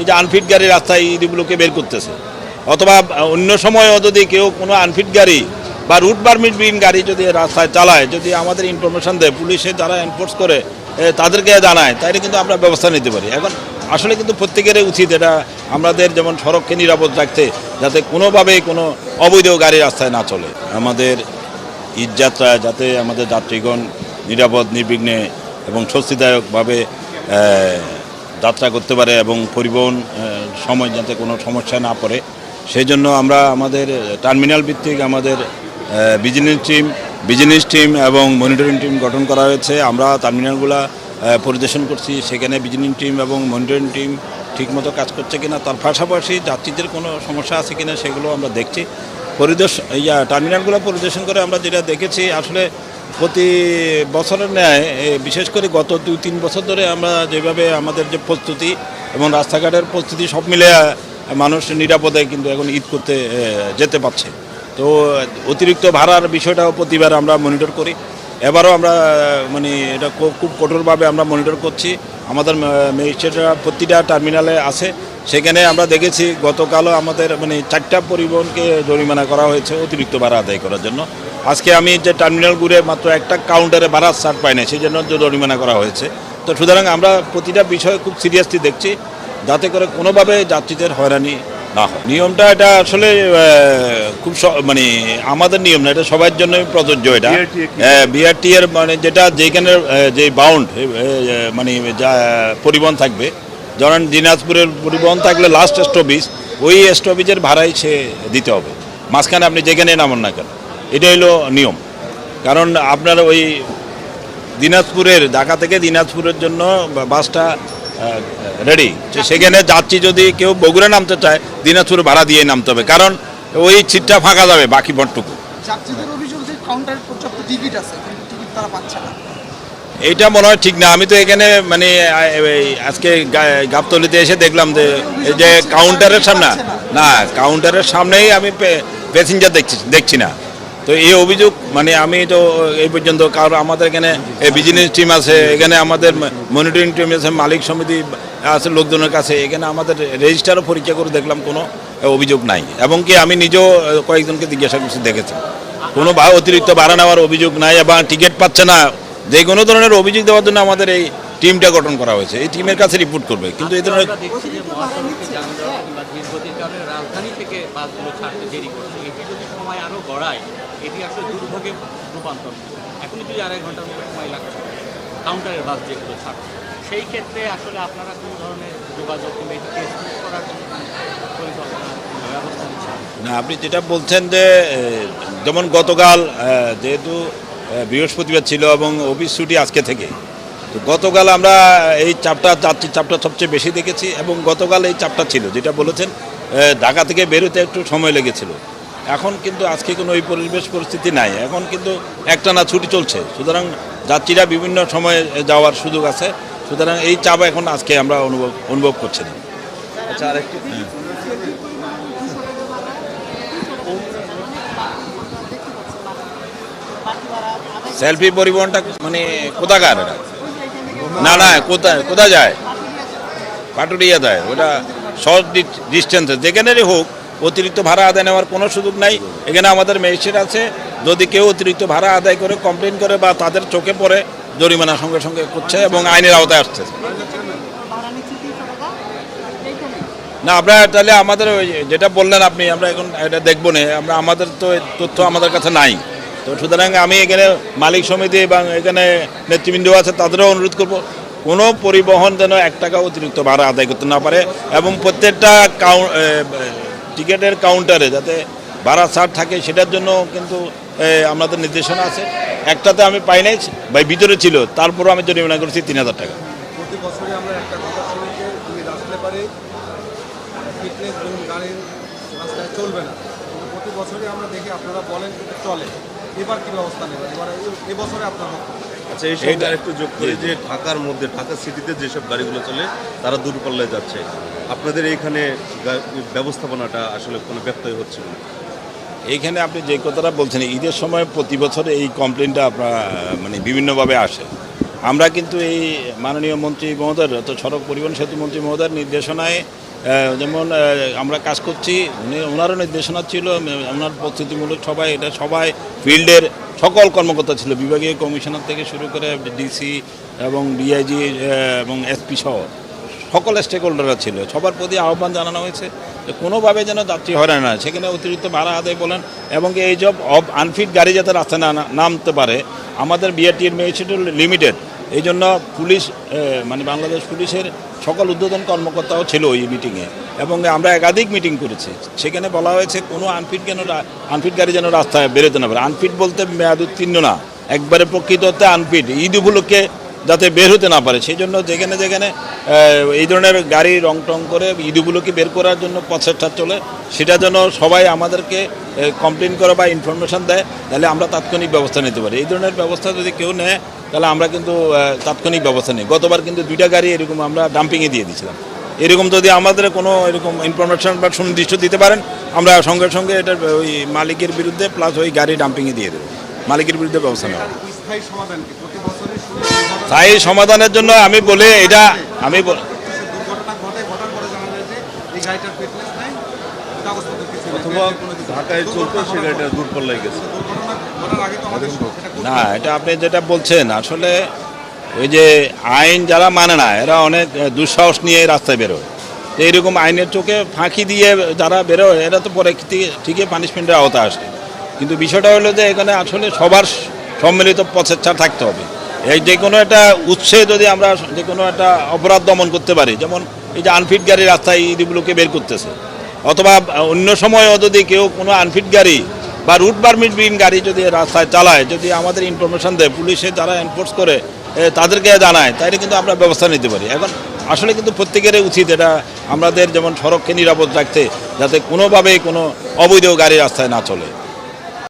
এই যে আনফিট গাড়ি রাস্তায় এইগুলোকে বের করতেছে। অথবা অন্য সময়ও যদি কেউ কোনো আনফিট গাড়ি বা রুট পারমিট বিহীন গাড়ি যদি রাস্তায় চালায়, যদি আমাদের ইনফরমেশন দেয়, পুলিশে যারা এনফোর্স করে তাদেরকে জানায়, তাইলে কিন্তু আমরা ব্যবস্থা নিতে পারি। এখন আসলে কিন্তু প্রত্যেকেরই উচিত এটা আমাদের যেমন সড়ককে নিরাপদ রাখতে, যাতে কোনোভাবেই কোনো অবৈধ গাড়ি রাস্তায় না চলে। আমাদের ঈদযাত্রা যাতে আমাদের যাত্রীগণ নিরাপদ, নির্বিঘ্নে এবং স্বস্তিদায়কভাবে যাত্রা করতে পারে এবং পরিবহন সময় যাতে কোনো সমস্যা না পড়ে। সেই জন্য আমরা আমাদের টার্মিনাল ভিত্তিক আমাদের বিজনেস টিম বিজনেস টিম এবং মনিটরিং টিম গঠন করা হয়েছে। আমরা টার্মিনালগুলা পরিদর্শন করছি। সেখানে বিজিনিং টিম এবং মনিটরিং টিম ঠিকমতো কাজ করছে কিনা, তার পাশাপাশি যাত্রীদের কোনো সমস্যা আছে কিনা, সেগুলো আমরা দেখছি। পরিদর্শন ইয়া টার্মিনালগুলো পরিদর্শন করে আমরা যেটা দেখেছি, আসলে প্রতি বছরের ন্যায় বিশেষ করে গত দুই, তিন বছর ধরে আমরা যেভাবে আমাদের যে প্রস্তুতি এবং রাস্তাঘাটের প্রস্তুতি সব মিলে মানুষ নিরাপদে কিন্তু এখন ঈদ করতে যেতে পারছে। তো, অতিরিক্ত ভাড়ার বিষয়টাও প্রতিবার আমরা মনিটর করি। এবারও আমরা মানে এটা খুব কঠোরভাবে আমরা মনিটর করছি। আমাদের ম্যাজিস্ট্রেটরা প্রতিটা টার্মিনালে আছে। সেখানে আমরা দেখেছি গতকালও আমাদের মানে চারটা পরিবহনকে জরিমানা করা হয়েছে অতিরিক্ত ভাড়া আদায় করার জন্য। আজকে আমি যে টার্মিনাল ঘুরে মাত্র একটা কাউন্টারে ভাড়ার ছাড় পাই না সেই জন্য জরিমানা করা হয়েছে। তো সুতরাং আমরা প্রতিটা বিষয় খুব সিরিয়াসলি দেখছি যাতে করে কোনোভাবে যাত্রীদের হয়রানি না হয়। নিয়মটা এটা আসলে খুব স- মানে আমাদের নিয়ম না এটা সবার জন্যই প্রযোজ্য এটা? বিআরটি এর মানে যেটা যেখানে যে বাউন্ড মানে যা পরিবহন থাকবে ধরেন দিনাজপুরের পরিবহন থাকলে লাস্ট স্টপেজ ওই স্টপেজের ভাড়াই সে দিতে হবে। মাঝখানে আপনি যেখানে নামান না কেন এটা হলো নিয়ম। কারণ আপনার ওই দিনাজপুরের, ঢাকা থেকে দিনাজপুরের জন্য বাসটা রেডি সেখানে যাচ্ছি যদি কেউ বগুড়া নামতে চায়, দিনাজপুরে ভাড়া দিয়ে নামতে হবে। কারণ ওই সিটটা ফাঁকা যাবে বাকি পর্যাপ্ত টিকিট আছে টিকিট তারা পাচ্ছে না। এইটা মনে হয় ঠিক না। আমি তো এখানে মানে আজকে গাবতলিতে এসে দেখলাম যে, এই যে কাউন্টারের সামনে, না কাউন্টারের সামনেই আমি প্যাসেঞ্জার দেখছি দেখছি না। তো এই অভিযোগ মানে আমি তো এই পর্যন্ত কারণ আমাদের এখানে বিজনেস টিম আছে, এখানে আমাদের মনিটরিং টিম আছে, মালিক সমিতি আছে, লোকজনের কাছে, এখানে আমাদের রেজিস্টারও পরীক্ষা করে দেখলাম, কোনো অভিযোগ নাই। এবং কি আমি নিজেও কয়েকজনকে জিজ্ঞাসা করছি দেখেছি কোনো অতিরিক্ত ভাড়া নেওয়ার অভিযোগ নাই এবং টিকিট পাচ্ছে না যে কোনো ধরনের অভিযোগ দেওয়ার জন্য আমাদের এই টিমটা গঠন করা হয়েছে। এই টিমের কাছে রিপোর্ট করবে। কিন্তু এই ধরনের কাউন্টারের বাস যেগুলো সেই ক্ষেত্রে আসলে আপনারা কোনো ধরনের যোগাযোগ করার না আপনি যেটা বলছেন যে যেমন গতকাল যেহেতু বৃহস্পতিবার ছিল এবং অফিস ছুটি আজকে থেকে। তো গতকাল আমরা এই চাপটা যাত্রী চাপটা সবচেয়ে বেশি দেখেছি এবং গতকাল এই চাপটা ছিল যেটা বলেছেন ঢাকা থেকে বেরোতে একটু সময় লেগেছিল। এখন কিন্তু আজকে কোনো ওই পরিবেশ পরিস্থিতি নাই। এখন কিন্তু একটানা ছুটি চলছে। সুতরাং যাত্রীরা বিভিন্ন সময়ে যাওয়ার সুযোগ আছে। সুতরাং এই চাপ এখন আজকে আমরা অনুভব অনুভব করছি না। আচ্ছা আরেকটি সেলফি পরিবহনটা মানে কোথাকার এটা? না না কোথায় কোথায় যায়? পাটুরিয়া যায়। ওটা শর্ট ডিস্টেন্সে যেখানেরই হোক, অতিরিক্ত ভাড়া আদায় নেওয়ার কোনো সুযোগ নাই। এখানে আমাদের ম্যাজিস্ট্রেট আছে। যদি কেউ অতিরিক্ত ভাড়া আদায় করে কমপ্লেন করে বা তাদের চোখে পড়ে, জরিমানা সঙ্গে সঙ্গে করছে এবং আইনের আওতায় আসছে। না, আমরা তাহলে আমাদের যেটা বললেন আপনি, আমরা এখন এটা দেখব না। আমরা, আমাদের তো তথ্য আমাদের কাছে নাই। তো সুতরাং আমি এখানে মালিক সমিতি এবং এখানে নেতৃবৃন্দ আছে, তাদেরও অনুরোধ করব, কোনো পরিবহন যেন এক টাকা অতিরিক্ত ভাড়া আদায় করতে না পারে এবং প্রত্যেকটা কাউ টিকিটের কাউন্টারে যাতে ভাড়া ছাড় থাকে সেটার জন্য কিন্তু আমাদের নির্দেশনা আছে। একটাতে আমি পাই নাই, ভাই ভিতরে ছিল, তারপরও আমি জরিমানা করেছি তিন হাজার টাকা। চলবে না। প্রতি আমরা দেখি, আপনারা বলেন চলে। এবার কি ব্যবস্থা নেবেন? এবার এবছরে আপনার আচ্ছা এই সঙ্গে আরেকটু যোগ করি যে ঢাকার মধ্যে ঢাকা সিটিতে যেসব গাড়িগুলো চলে তারা দূরপাল্লায় যাচ্ছে। আপনাদের এইখানে ব্যবস্থাপনাটা আসলে কোনো ব্যত্যয় হচ্ছে না এইখানে আপনি যে কথাটা বলছেন ঈদের সময় প্রতি বছর এই কমপ্লেনটা আপনার মানে বিভিন্নভাবে আসে। আমরা কিন্তু এই মাননীয় মন্ত্রী মহোদয়ের অর্থাৎ সড়ক পরিবহন সেতু মন্ত্রী মহোদয়ের নির্দেশনায় যেমন আমরা কাজ করছি, উনি ওনারও নির্দেশনা ছিল ওনার প্রস্তুতিমূলক সবাই, এটা সবাই ফিল্ডের সকল কর্মকর্তা ছিল, বিভাগীয় কমিশনার থেকে শুরু করে ডিসি এবং ডিআইজি এবং এসপি সহ সকল স্টেক হোল্ডাররা ছিল। সবার প্রতি আহ্বান জানানো হয়েছে যে কোনোভাবে যেন যাত্রী হয়রান না সেখানে অতিরিক্ত ভাড়া আদায় বলেন, এবং এই সব আনফিট গাড়ি যাতে রাস্তায় না নামতে পারে, আমাদের বিআরটির মেয়েছিল লিমিটেড এই জন্য পুলিশ মানে বাংলাদেশ পুলিশের সকল উদ্বোধন কর্মকর্তাও ছিল ওই মিটিংয়ে এবং আমরা একাধিক মিটিং করেছি। সেখানে বলা হয়েছে, কোনো আনফিট কেন আনফিট গাড়ি যেন রাস্তায় বেরোতে না পারে। আনফিট বলতে মেয়াদ উত্তীর্ণ না। একবারে প্রকৃত অর্থে আনফিট ঈদ উপলক্ষে যাতে বের হতে না পারে। সেই জন্য যেখানে যেখানে এই ধরনের গাড়ি রং টং করে ঈদগুলোকে বের করার জন্য প্রচেষ্টা চলে, সেটা যেন সবাই আমাদেরকে কমপ্লেন করে বা ইনফরমেশন দেয়, তাহলে আমরা তাৎক্ষণিক ব্যবস্থা নিতে পারি। এই ধরনের ব্যবস্থা যদি কেউ নেয় তাহলে আমরা কিন্তু তাৎক্ষণিক ব্যবস্থা নিই। গতবার কিন্তু দুইটা গাড়ি এরকম আমরা ডাম্পিংয়ে দিয়ে দিয়েছিলাম। এরকম যদি আমাদের কোনো এরকম ইনফরমেশন বা সুনির্দিষ্ট দিতে পারেন, আমরা সঙ্গে সঙ্গে এটা ওই মালিকের বিরুদ্ধে প্লাস ওই গাড়ি ডাম্পিংয়ে দিয়ে দেবো। মালিকের বিরুদ্ধে ব্যবস্থা নেওয়া। স্থায়ী সমাধানের জন্য আমি বলে, এটা আমি অথবা। ঢাকায় চলতো সে গাড়িটা পরে- দূরপাল্লায় গেছে। না, এটা আপনি যেটা বলছেন, আসলে ওই যে আইন যারা মানে না, এরা অনেক দুঃসাহস নিয়ে রাস্তায় বেরোয়। তো এরকম আইনের চোখে ফাঁকি দিয়ে যারা বেরোয়, এরা তো পরে ঠিকই পানিশমেন্টের আওতা আসে। কিন্তু বিষয়টা হলো যে এখানে আসলে সবার সম্মিলিত প্রচেষ্টা থাকতে হবে। এই যে কোনো একটা উৎসে যদি আমরা যে কোনো একটা অপরাধ দমন করতে পারি, যেমন এই যে আনফিট গাড়ি রাস্তায় ইদিগুলোকে বের করতেছে অথবা অন্য সময়ও যদি কেউ কোনো আনফিট গাড়ি বা রুট পারমিট বিহীন গাড়ি যদি রাস্তায় চালায়, যদি আমাদের ইনফরমেশান দেয়, পুলিশে যারা এনফোর্স করে তাদেরকে জানায় তাইলে কিন্তু আমরা ব্যবস্থা নিতে পারি। এখন আসলে কিন্তু প্রত্যেকেরই উচিত এটা, আমাদের যেমন সড়ককে নিরাপদ রাখতে, যাতে কোনোভাবেই কোনো অবৈধ গাড়ি রাস্তায় না চলে।